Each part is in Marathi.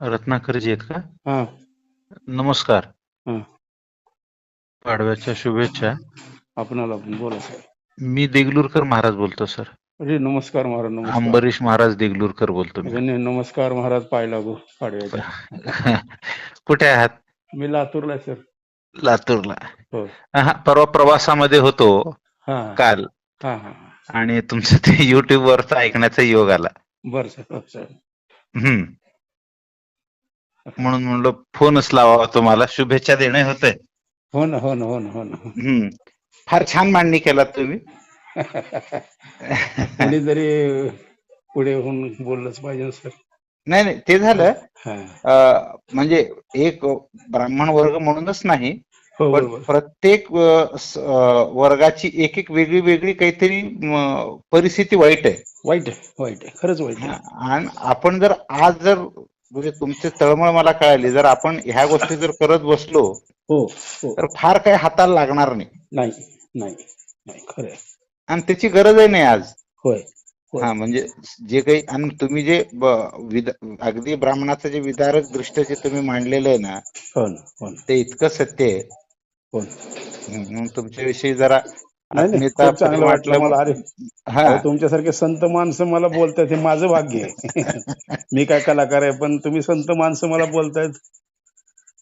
रत्नाकरजी आहेत का? हा. नमस्कार. हा. पाडव्याच्या शुभेच्छा. आपणाला पण बोला सर. मी देगलूरकर महाराज बोलतो सर. अरे नमस्कार महाराज नमस्कार. अंबरीश महाराज देगलूरकर बोलतो मी. धन्य नमस्कार महाराज पाय लागू पाडव्याच्या. कुठे आहात? मी लातूरला आहे, सर. लातूरला. हो. हा परवा प्रवासामध्ये होतो हा. काल. हा हा आणि तुमचं ते युट्यूब वरचा ऐकण्याचा योग आला. बर सर हो, सर. हम्म. म्हणून म्हणलं फोनच लावावा तुम्हाला. शुभेच्छा देणे होते हो ना हो ना हो ना हो ना. हम्म. फार छान मांडणी केलात तुम्ही. कोणीतरी पुढे होऊन बोललंच पाहिजे ना, सर. नाही नाही ते झालं. हा. अं, म्हणजे एक ब्राह्मण वर्ग म्हणूनच नाही हो पण बरोबर. प्रत्येक अं, स- अं, वर्गाची एक एक वेगळी वेगळी काहीतरी म, परिस्थिती वाईट आहे. वाईट आहे वाईट आहे. खरंच वाईट आहे. आणि आपण जर आज जर म्हणजे तुमचे तळमळ मला कळाली. जर आपण ह्या गोष्टी जर करत बसलो हो हो. तर फार काही हाताला लागणार नाही. नाही नाही खरं आणि त्याची गरजही नाही आज. होय. हा म्हणजे जे काही आणि तुम्ही जे अगदी ब्राह्मणाचं जे विदारक दृष्ट्या जे तुम्ही मांडलेलं आहे ना हो हो ते इतकं सत्य आहे. म्हणून तुमच्याविषयी जरा नाही खूप चांगलं वाटलं मला अरे हा तुमच्यासारखे संत माणसं मला बोलतायत हे माझं भाग्य आहे मी काय कलाकार आहे पण तुम्ही संत माणसं मला बोलतायत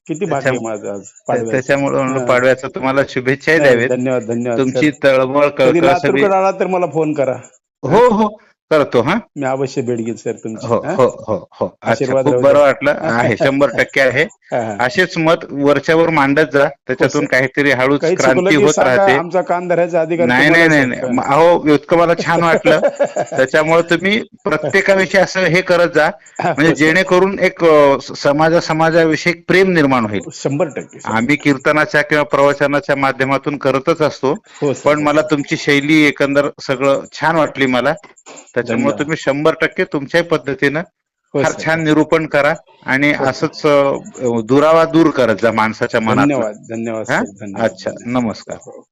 किती भाग्य आहे माझं आज. त्याच्यामुळे. पाडव्याचं तुम्हाला द्यावेत धन्यवाद धन्यवाद तुमची. तळमळ आला तर मला फोन करा हो हो करतो हा मी अवश्य भेट घेईन सर तुमची हो हा? हो हो हो अच्छा आशीर्वाद खूप राहू बरं द्या. वाटलं आहे शंभर टक्के आहे हा, हा. असेच मत वरच्यावर मांडत जा त्याच्यातून हो. काहीतरी हळूच काही चुकलं क्रांती की होत सांगा राहते आमचा कान धरायचा अधिकार नाही नाही नाही आहे, नाही. अहो इतकं मला छान वाटलं त्याच्यामुळे तुम्ही प्रत्येकाविषयी असं हे करत जा म्हणजे जेणेकरून एक अ, स- समाजा समाजाविषयी एक प्रेम निर्माण होईल शंभर टक्के सर. आम्ही कीर्तनाच्या किंवा प्रवचनाच्या माध्यमातून करतच असतो हो सर. पण मला तुमची शैली एकंदर सगळं छान वाटली मला त्याच्यामुळे. तुम्ही शंभर टक्के तुमच्याही पद्धतीनं हो, फार. छान निरूपण करा आणि असंच अ, दुरावा दूर करत जा माणसाच्या मनात धन्यवाद धन्यवाद हा? अच्छा. नमस्कार हो.